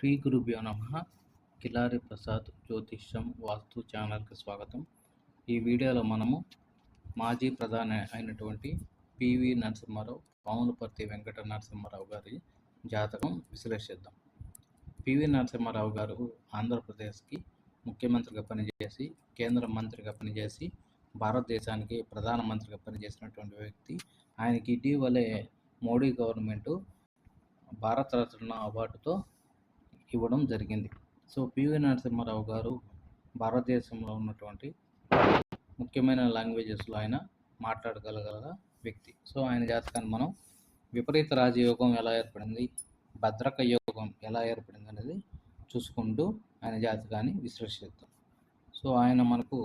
శ్రీ గురుభ్యో నమ. కిలారి ప్రసాద్ జ్యోతిష్యం వాస్తు ఛానల్కి స్వాగతం. ఈ వీడియోలో మనము మాజీ ప్రధాని అయినటువంటి పివి నరసింహారావు పాములపర్తి వెంకట నరసింహారావు గారి జాతకం విశ్లేషిద్దాం. పివి నరసింహారావు గారు ఆంధ్రప్రదేశ్కి ముఖ్యమంత్రిగా పనిచేసి కేంద్ర మంత్రిగా పనిచేసి భారతదేశానికి ప్రధానమంత్రిగా పనిచేసినటువంటి వ్యక్తి. ఆయనకి ఇటీవలే మోడీ గవర్నమెంటు భారతరత్న అవార్డుతో ఇవ్వడం జరిగింది. సో పివి నరసింహారావు గారు భారతదేశంలో ఉన్నటువంటి ముఖ్యమైన లాంగ్వేజెస్లో ఆయన మాట్లాడగలగల వ్యక్తి. సో ఆయన జాతకాన్ని మనం విపరీత రాజయోగం ఎలా ఏర్పడింది భద్రక యోగం ఎలా ఏర్పడింది అనేది చూసుకుంటూ ఆయన జాతకాన్ని విశ్లేషిద్దాం. సో ఆయన మనకు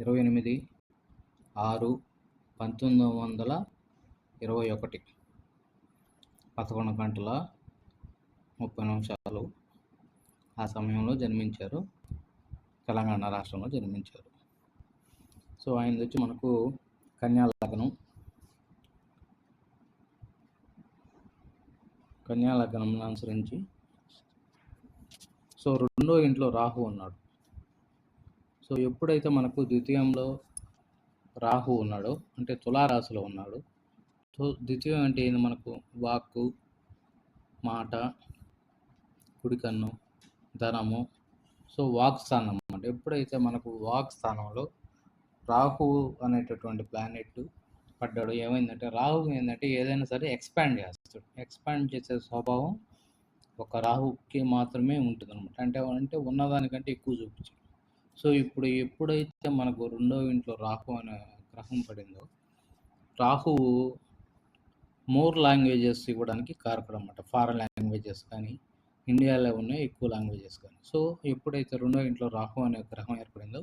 ఇరవై ఎనిమిది ఆరు పంతొమ్మిది వందల ఇరవై ఒకటి పదకొండు గంటల ముప్పై నిమిషాలు ఆ సమయంలో జన్మించారు. తెలంగాణ రాష్ట్రంలో జన్మించారు. సో ఆయన వచ్చి మనకు కన్యాలగ్నం. కన్యాలగ్నం అనుసరించి సో రెండో ఇంట్లో రాహు ఉన్నాడు. సో ఎప్పుడైతే మనకు ద్వితీయంలో రాహు ఉన్నాడో అంటే తులారాశిలో ఉన్నాడు సో ద్వితీయం అంటే ఏంది? మనకు వాక్కు మాట కుడికన్ను ధనము సో వాక్ స్థానం అన్నమాట ఎప్పుడైతే మనకు వాక్ స్థానంలో రాహు అనేటటువంటి ప్లానెట్ పడ్డాడు ఏమైందంటే రాహు ఏంటంటే ఏదైనా సరే ఎక్స్పాండ్ చేస్తాడు. ఎక్స్పాండ్ చేసే స్వభావం ఒక రాహుకి మాత్రమే ఉంటుంది అనమాట అంటే అంటే ఉన్నదానికంటే ఎక్కువ చూపించాడు. సో ఇప్పుడు ఎప్పుడైతే మనకు రెండో ఇంట్లో రాహు అనే గ్రహం పడిందో రాహువు మోర్ లాంగ్వేజెస్ ఇవ్వడానికి కారకుడు అనమాట ఫారెన్ లాంగ్వేజెస్ కానీ ఇండియాలో ఉన్న ఎక్కువ లాంగ్వేజెస్ కానీ. సో ఎప్పుడైతే రెండో ఇంట్లో రాహు అనే గ్రహం ఏర్పడిందో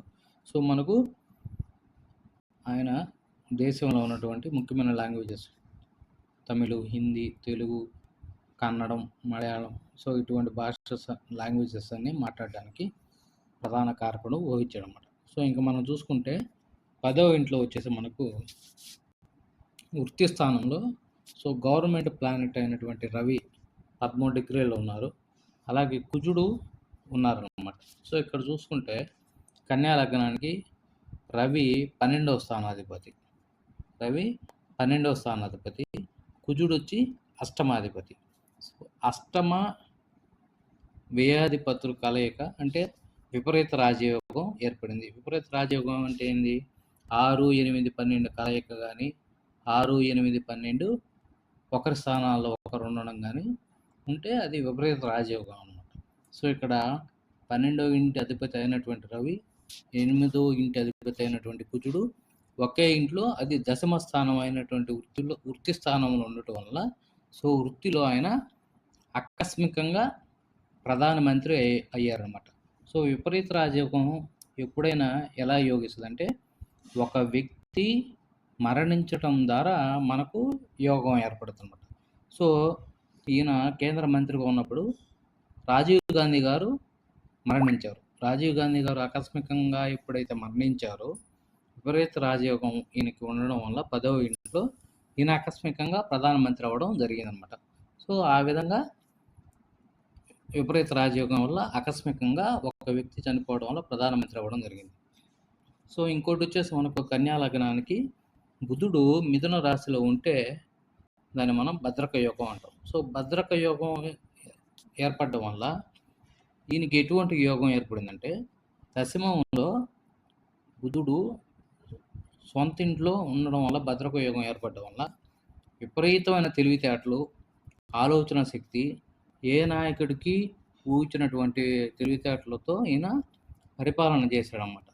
సో మనకు ఆయన దేశంలో ఉన్నటువంటి ముఖ్యమైన లాంగ్వేజెస్ తమిళ్ హిందీ తెలుగు కన్నడం మలయాళం. సో ఇటువంటి భాష లాంగ్వేజెస్ అన్ని మాట్లాడడానికి ప్రధాన కారకుడు ఊహించాడు అనమాట సో ఇంకా మనం చూసుకుంటే పదవ ఇంట్లో వచ్చేసి మనకు వృత్తి స్థానంలో సో గవర్నమెంట్ ప్లానెట్ అయినటువంటి రవి పదమూడు డిగ్రీలో ఉన్నారు. అలాగే కుజుడు ఉన్నారన్నమాట. సో ఇక్కడ చూసుకుంటే కన్యా లగ్నానికి రవి పన్నెండవ స్థానాధిపతి. రవి పన్నెండవ స్థానాధిపతి కుజుడు వచ్చి అష్టమాధిపతి. సో అష్టమ వ్యయాధిపతులు కలయిక అంటే విపరీత రాజయోగం ఏర్పడింది. విపరీత రాజయోగం అంటే ఏంది? ఆరు ఎనిమిది పన్నెండు కలయిక కానీ ఆరు ఎనిమిది పన్నెండు ఒకరి స్థానాల్లో ఒకరు ఉండడం కానీ ఉంటే అది విపరీత రాజయోగం అనమాట సో ఇక్కడ పన్నెండో ఇంటి అధిపతి అయినటువంటి రవి ఎనిమిదో ఇంటి అధిపతి అయినటువంటి కుజుడు ఒకే ఇంట్లో అది దశమ స్థానం అయినటువంటి వృత్తిలో వృత్తి స్థానంలో ఉండటం వల్ల సో వృత్తిలో ఆయన ఆకస్మికంగా ప్రధానమంత్రి అయ్యే అయ్యారనమాట సో విపరీత రాజయోగం ఎప్పుడైనా ఎలా యోగిస్తుందంటే ఒక వ్యక్తి మరణించటం ద్వారా మనకు యోగం ఏర్పడుతుందన్నమాట. సో ఈయన కేంద్ర మంత్రిగా ఉన్నప్పుడు రాజీవ్ గాంధీ గారు మరణించారు. రాజీవ్ గాంధీ గారు ఆకస్మికంగా ఎప్పుడైతే మరణించారో విపరీత రాజయోగం ఈయనకి ఉండడం వల్ల పదవ ఇంట్లో ఈయన ఆకస్మికంగా ప్రధానమంత్రి అవ్వడం జరిగిందనమాట సో ఆ విధంగా విపరీత రాజయోగం వల్ల ఆకస్మికంగా ఒక వ్యక్తి చనిపోవడం వల్ల ప్రధానమంత్రి అవ్వడం జరిగింది. సో ఇంకోటి వచ్చేసి మనకు కన్యా లగ్నానికి బుధుడు మిథున రాశిలో ఉంటే దాన్ని మనం భద్రక యోగం అంటాం. సో భద్రక యోగం ఏర్పడడం వల్ల ఈయనకి ఎటువంటి యోగం ఏర్పడిందంటే దశమంలో బుధుడు సొంత ఇంట్లో ఉండడం వల్ల భద్రక యోగం ఏర్పడడం వల్ల విపరీతమైన తెలివితేటలు ఆలోచన శక్తి ఏ నాయకుడికి ఊహించినటువంటి తెలివితేటలతో ఈయన పరిపాలన చేశాడనమాట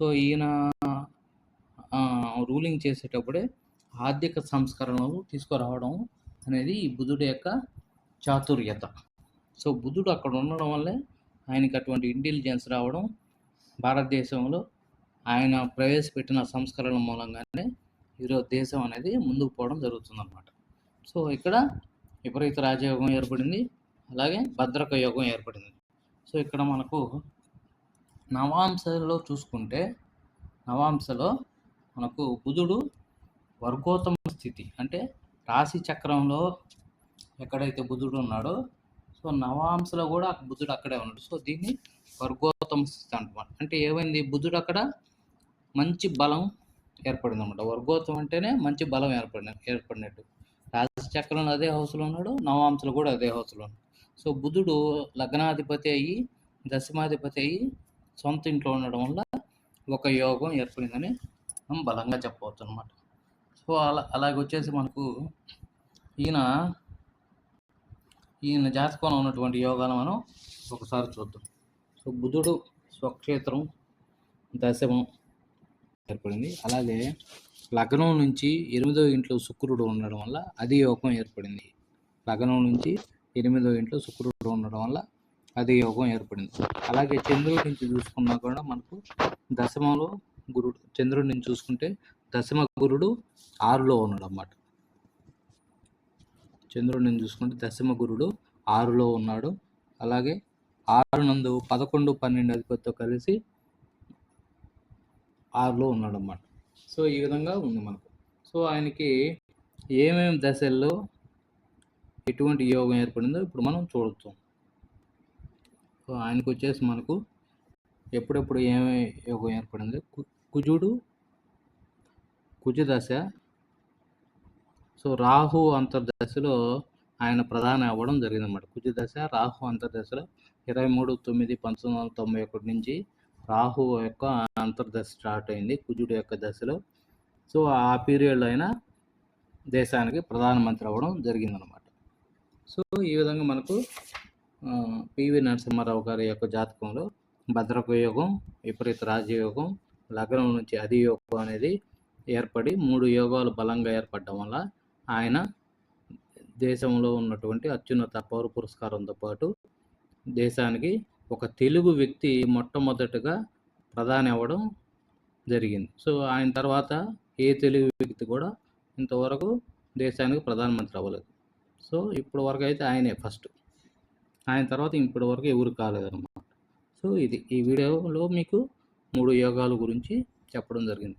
సో ఈయన రూలింగ్ చేసేటప్పుడే ఆర్థిక సంస్కరణలు తీసుకురావడం అనేది ఈ బుధుడి యొక్క చాతుర్యత. సో బుధుడు అక్కడ ఉండడం వల్లే ఆయనకి అటువంటి ఇంటెలిజెన్స్ రావడం భారతదేశంలో ఆయన ప్రవేశపెట్టిన సంస్కరణల మూలంగానే ఈరోజు దేశం అనేది ముందుకు పోవడం జరుగుతుందన్నమాట. సో ఇక్కడ విపరీత రాజయోగం ఏర్పడింది. అలాగే భద్రక యోగం ఏర్పడింది. సో ఇక్కడ మనకు నవాంశలో చూసుకుంటే నవాంశలో మనకు బుధుడు వర్గోత్తమ స్థితి. అంటే రాశి చక్రంలో ఎక్కడైతే బుధుడు ఉన్నాడో సో నవాంశలో కూడా బుద్ధుడు అక్కడే ఉన్నాడు. సో దీన్ని వర్గోత్తమ స్థితి అంటున్నాం అంటే ఏమైంది? బుధుడు అక్కడ మంచి బలం ఏర్పడింది అనమాట వర్గోత్తం అంటేనే మంచి బలం ఏర్పడిన ఏర్పడినట్టు. రాశి చక్రంలో అదే హౌస్లో ఉన్నాడు నవాంశలో కూడా అదే హౌస్లో ఉన్నాడు. సో బుధుడు లగ్నాధిపతి అయ్యి దశమాధిపతి అయ్యి సొంత ఇంట్లో ఉండడం వల్ల ఒక యోగం ఏర్పడిందని మనం బలంగా చెప్పవచ్చు అనమాట సో అలా అలాగొచ్చేసి మనకు ఈయన ఈయన జాతకంలో ఉన్నటువంటి యోగాలు మనం ఒకసారి చూద్దాం. సో బుధుడు స్వక్షేత్రం దశమం ఏర్పడింది. అలాగే లగ్నం నుంచి ఎనిమిదో ఇంట్లో శుక్రుడు ఉండడం వల్ల అది యోగం ఏర్పడింది. లగ్నం నుంచి ఎనిమిదో ఇంట్లో శుక్రుడు ఉండడం వల్ల అది యోగం ఏర్పడింది. అలాగే చంద్రుడి నుంచి చూసుకున్నా కూడా మనకు దశమంలో గురుడు చంద్రుడి నుంచి చూసుకుంటే దశమ గురుడు ఆరులో ఉన్నాడు అన్నమాట చంద్రుడిని చూసుకుంటే దశమ గురుడు ఆరులో ఉన్నాడు. అలాగే ఆరు నందు పదకొండు పన్నెండు అధిపతితో కలిసి ఆరులో ఉన్నాడు అన్నమాట సో ఈ విధంగా ఉంది మనకు. సో ఆయనకి ఏమేమి దశల్లో ఎటువంటి యోగం ఏర్పడిందో ఇప్పుడు మనం చూడొచ్చు. సో ఆయనకు వచ్చేసి మనకు ఎప్పుడెప్పుడు ఏమే యోగం ఏర్పడింది కు- కుజుడు కుజ దశ సో రాహు అంతర్దశలో ఆయన ప్రధాని అవ్వడం జరిగిందన్నమాట. కుజదశ రాహు అంతర్దశలో ఇరవై మూడు తొమ్మిది పంతొమ్మిది వందల తొంభై ఒకటి నుంచి రాహు యొక్క అంతర్దశ స్టార్ట్ అయింది కుజుడు యొక్క దశలో. సో ఆ పీరియడ్లో అయినా దేశానికి ప్రధానమంత్రి అవ్వడం జరిగిందనమాట సో ఈ విధంగా మనకు పివి నరసింహారావు గారి యొక్క జాతకంలో భద్రక యోగం విపరీత రాజయోగం లగ్నం నుంచి అధియోగం అనేది ఏర్పడి మూడు యోగాలు బలంగా ఏర్పడడం వల్ల ఆయన దేశంలో ఉన్నటువంటి అత్యున్నత పౌర పురస్కారంతో పాటు దేశానికి ఒక తెలుగు వ్యక్తి మొట్టమొదటగా ప్రధాని అవ్వడం జరిగింది. సో ఆయన తర్వాత ఏ తెలుగు వ్యక్తి కూడా ఇంతవరకు దేశానికి ప్రధానమంత్రి అవ్వలేదు. సో ఇప్పటి వరకు అయితే ఆయనే ఫస్ట్. ఆయన తర్వాత ఇప్పటి వరకు ఎవరు కాలేదన్నమాట. సో ఇది ఈ వీడియోలో మీకు మూడు యోగాల గురించి చెప్పడం జరిగింది.